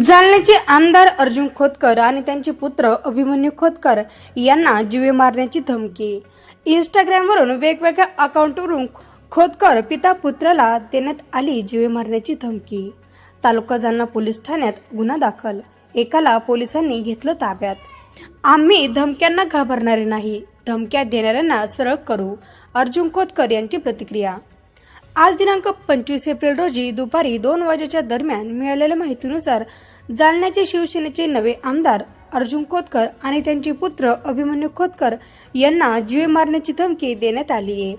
जालन्याचे आमदार अर्जुन खोतकर आणि त्यांचे पुत्र अभिमन्यू खोतकर यांना जीवे मारण्याची धमकी. इंस्टाग्रामवरून वेगवेगळ्या अकाउंटवरून खोतकर पिता पुत्राला देण्यात आली जीवे मारण्याची धमकी. तालुका जालना पोलीस ठाण्यात गुन्हा दाखल. एकाला पोलिसांनी घेतलं ताब्यात. आम्ही धमक्यांना घाबरणारे नाही. धमक्या देणाऱ्यांना सरळ करू. अर्जुन खोतकर यांची प्रतिक्रिया. आज दिनांक पंचवीस एप्रिल रोजी दुपारी दोन वाजेच्या दरम्यान मिळालेल्या माहितीनुसार जालन्याचे शिवसेनेचे नवे आमदार अर्जुन खोतकर आणि त्यांचे पुत्र अभिमन्यू खोतकर यांना जीवे मारण्याची धमकी देण्यात आली आहे.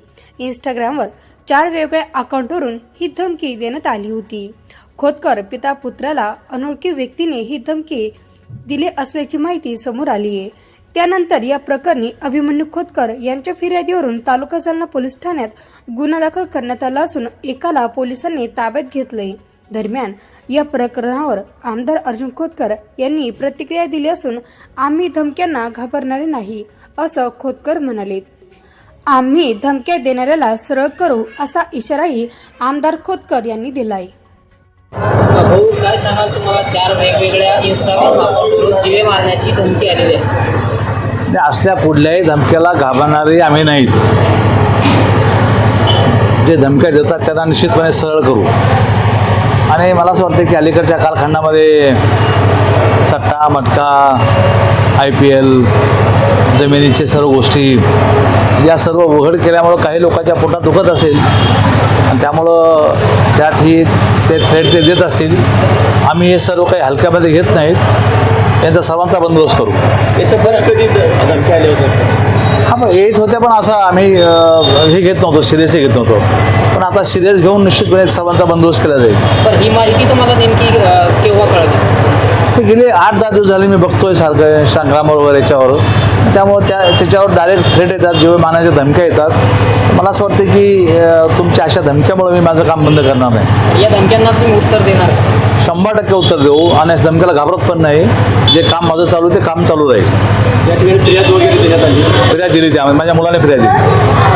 इंस्टाग्रामवर चार वेगवेगळ्या अकाउंटवरून ही धमकी देण्यात आली होती. खोतकर पिता पुत्राला अनोळखी व्यक्तीने ही धमकी दिली असल्याची माहिती समोर आली आहे. त्यानंतर या प्रकरणी अभिमन्यू खोतकर यांच्या फिर्यादीवरून तालुका जालना पोलीस ठाण्यात गुन्हा दाखल करण्यात आला असून एकाला पोलिसांनी ताब्यात घेतले दरम्यान या प्रकरणावर आमदार अर्जुन खोतकर यांनी प्रतिक्रिया दिली असून आम्ही धमक्यांना घाबरणारे नाही असं खोतकर म्हणाले. आम्ही धमक्या देणाऱ्याला सरळ करू असा इशाराही आमदार खोतकर यांनी दिलाय. भाऊ काय सांगाल तुम्हाला? चार वेगवेगळ्या इंस्टाग्राम अकाउंटवरून जीवे मारण्याची धमकी आलेली आहे. आणि असल्या कुठल्याही धमक्याला घाबरणारे आम्ही नाहीत. जे धमक्या देतात त्यांना निश्चितपणे सरळ करू. आणि मला असं वाटतं की अलीकडच्या कालखंडामध्ये सट्टा मटका आय पी एल जमिनीचे सर्व गोष्टी या सर्व उघड केल्यामुळं काही लोकांच्या पोटात दुखत असेल. आणि त्यामुळं त्यातही ते थ्रेट ते देत असतील. आम्ही हे सर्व काही हलक्यामध्ये घेत नाहीत. यांचा सर्वांचा बंदोबस्त करू. याच्या बरं कधी धमक्या आले? होते? हा मग येत होते पण असं आम्ही अ, हे घेत नव्हतो सिरियसही घेत नव्हतो. पण आता सिरियस घेऊन निश्चितपणे सर्वांचा बंदोबस्त केला जाईल. ही माहिती तुम्हाला नेमकी अं, केव्हा कळली? हे गेले आठ दहा दिवस झाले मी बघतोय सारखं इंस्टाग्रामवर वगैरे याच्यावर. त्यामुळे त्या त्याच्यावर डायरेक्ट थ्रेट येतात जेव्हा मानाच्या धमक्या येतात. मला असं वाटतं की तुमच्या अशा धमक्यामुळे मी माझं काम बंद करणार नाही. या धमक्यांना तुम्ही उत्तर देणार? शंभर टक्के उत्तर देऊ. आणि या धमक्याला घाबरत पण नाही. जे काम माझं चालू आहे ते काम चालू राहील. या ठिकाणी फिर्याद वगैरे देण्यात आली. फिर्याद दिली त्यामध्ये माझ्या मुलाने फिर्याद दिली.